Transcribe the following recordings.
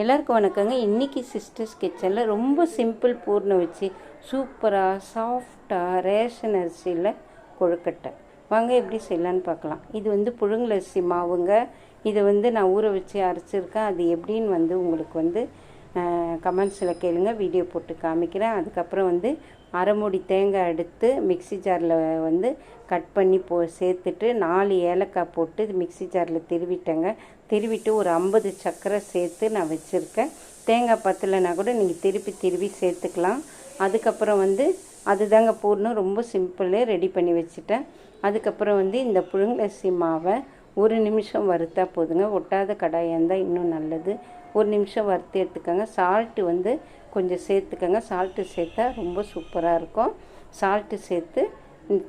எல்லாருக்கும் வணக்கங்க. இன்றைக்கி சிஸ்டர்ஸ் கிச்சனில் ரொம்ப சிம்பிள் பூர்ணம் வச்சு சூப்பராக சாஃப்டாக ரேஷன் அரிசியில் கொழுக்கட்டை. வாங்க எப்படி செய்யலான்னு பார்க்கலாம். இது வந்து புழுங்கலரிசி மாவுங்க. இதை வந்து நான் ஊற வச்சு அரைச்சிருக்கேன். அது எப்படின்னு வந்து உங்களுக்கு வந்து கமெண்ட்ஸில் கேளுங்க வீடியோ போட்டு காமிக்கிறேன். அதுக்கப்புறம் வந்து அரைமுடி தேங்காய் எடுத்து மிக்ஸி ஜாரில் வந்து கட் பண்ணி போ சேர்த்துட்டு நாலு ஏலக்காய் போட்டு மிக்ஸி ஜாரில் திருவிட்டேங்க. திருவிட்டு ஒரு ஐம்பது சக்கரை சேர்த்து நான் வச்சுருக்கேன். தேங்காய் பத்தலைனா கூட நீங்கள் திருப்பி திருவி சேர்த்துக்கலாம். அதுக்கப்புறம் வந்து அதுதாங்க பூர்ணம் ரொம்ப சிம்பிளே ரெடி பண்ணி வச்சுட்டேன். அதுக்கப்புறம் வந்து இந்த புழுங்கலரிசி மாவை ஒரு நிமிஷம் வறுத்தா போதுங்க. ஒட்டாத கடாயாக இருந்தால் இன்னும் நல்லது. ஒரு நிமிஷம் வறுத்து எடுத்துக்கோங்க. சால்ட்டு வந்து கொஞ்சம் சேர்த்துக்கோங்க. சால்ட்டு சேர்த்தா ரொம்ப சூப்பராக இருக்கும். சால்ட்டு சேர்த்து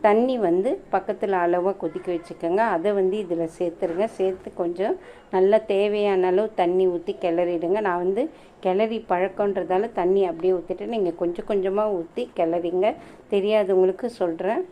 தண்ணி வந்து பக்கத்தில் அளவாக கொதிக்க வச்சுக்கோங்க. அதை வந்து இதில் சேர்த்துருங்க. சேர்த்து கொஞ்சம் நல்லா தேவையான அளவு தண்ணி ஊற்றி கிளறிடுங்க. நான் வந்து கிளறி பழக்கன்றதால தண்ணி அப்படியே ஊற்றிட்டு நீங்கள் கொஞ்சம் கொஞ்சமாக ஊற்றி கிளறிங்க. தெரியாதவங்களுக்கு சொல்கிறேன்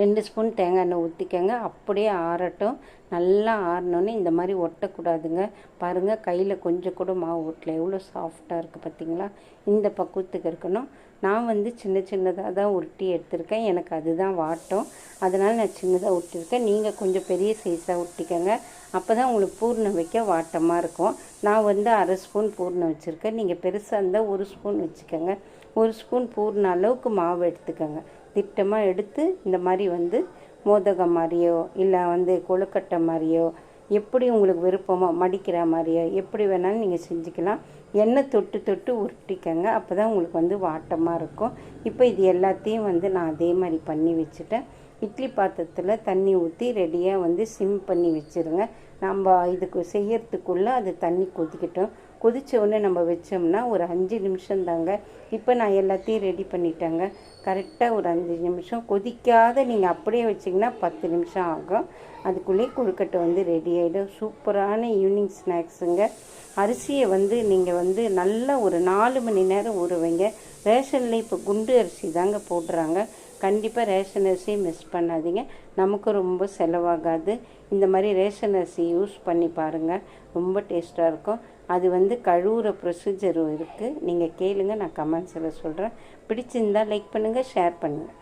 ரெண்டு ஸ்பூன் தேங்காய் எண்ணெய் ஊற்றிக்கங்க அப்படியே ஆறட்டும். நல்லா ஆறினோன்னே இந்த மாதிரி ஒட்டக்கூடாதுங்க. பாருங்கள் கையில் கொஞ்சம் கூட மாவு ஒட்டல எவ்வளோ சாஃப்டாக இருக்குது பார்த்தீங்களா இந்த பக்குவத்துக்கு இருக்கணும். நான் வந்து சின்ன சின்னதாக தான் உருட்டி எடுத்திருக்கேன். எனக்கு அதுதான் வாட்டம். அதனால் நான் சின்னதாக உருட்டிருக்கேன் நீங்கள் கொஞ்சம் பெரிய சைஸாக உருட்டிக்கங்க. அப்போ தான் உங்களுக்கு பூர்ணம் வைக்க வாட்டமாக இருக்கும். நான் வந்து அரை ஸ்பூன் பூர்ணம் வச்சுருக்கேன். நீங்கள் பெருசாக இருந்தால் ஒரு ஸ்பூன் வச்சுக்கோங்க. ஒரு ஸ்பூன் பூர்ண அளவுக்கு மாவு எடுத்துக்கோங்க. திட்டமாக எடுத்து இந்த மாதிரி வந்து மோதகம் மாதிரியோ இல்லை வந்து கொழுக்கட்டை மாதிரியோ எப்படி உங்களுக்கு விருப்பமோ மடிக்கிற மாதிரியோ எப்படி வேணாலும் நீங்கள் செஞ்சுக்கலாம். எண்ணெய் தொட்டு தொட்டு உருட்டிக்கங்க. அப்போ தான் உங்களுக்கு வந்து வாட்டமாக இருக்கும். இப்போ இது எல்லாத்தையும் வந்து நான் அதே மாதிரி பண்ணி வச்சுட்டேன். இட்லி பாத்திரத்தில் தண்ணி ஊற்றி ரெடியாக வந்து சிம் பண்ணி வச்சுருங்க. நம்ம இதுக்கு செய்யறதுக்குள்ளே அது தண்ணி கொதிக்கட்டும். கொதித்த உடனே நம்ம வச்சோம்னா ஒரு அஞ்சு நிமிஷம் தாங்க. இப்போ நான் எல்லாத்தையும் ரெடி பண்ணிட்டேங்க. கரெக்டாக ஒரு அஞ்சு நிமிஷம். கொதிக்காத நீங்கள் அப்படியே வச்சிங்கன்னா பத்து நிமிஷம் ஆகும். அதுக்குள்ளேயே கொழுக்கட்டை வந்து ரெடி ஆகிடும் சூப்பரான ஈவினிங் ஸ்நாக்ஸுங்க அரிசியை வந்து நீங்கள் வந்து நல்லா ஒரு நாலு மணி நேரம் ஊற வைங்க ரேஷனில் இப்போ குண்டு அரிசி தாங்க போடுறாங்க. கண்டிப்பாக ரேஷன் அரிசியை மிஸ் பண்ணாதீங்க. நமக்கு ரொம்ப செலவாகாது. இந்த மாதிரி ரேஷன் அரிசி யூஸ் பண்ணி பாருங்கள் ரொம்ப டேஸ்ட்டாக இருக்கும். அது வந்து கழுவுற ப்ரொசீஜரும் இருக்குது நீங்கள் கேளுங்கள் நான் கமெண்ட்ஸில் சொல்கிறேன் பிடிச்சிருந்தால் லைக் பண்ணுங்கள் ஷேர் பண்ணுங்கள்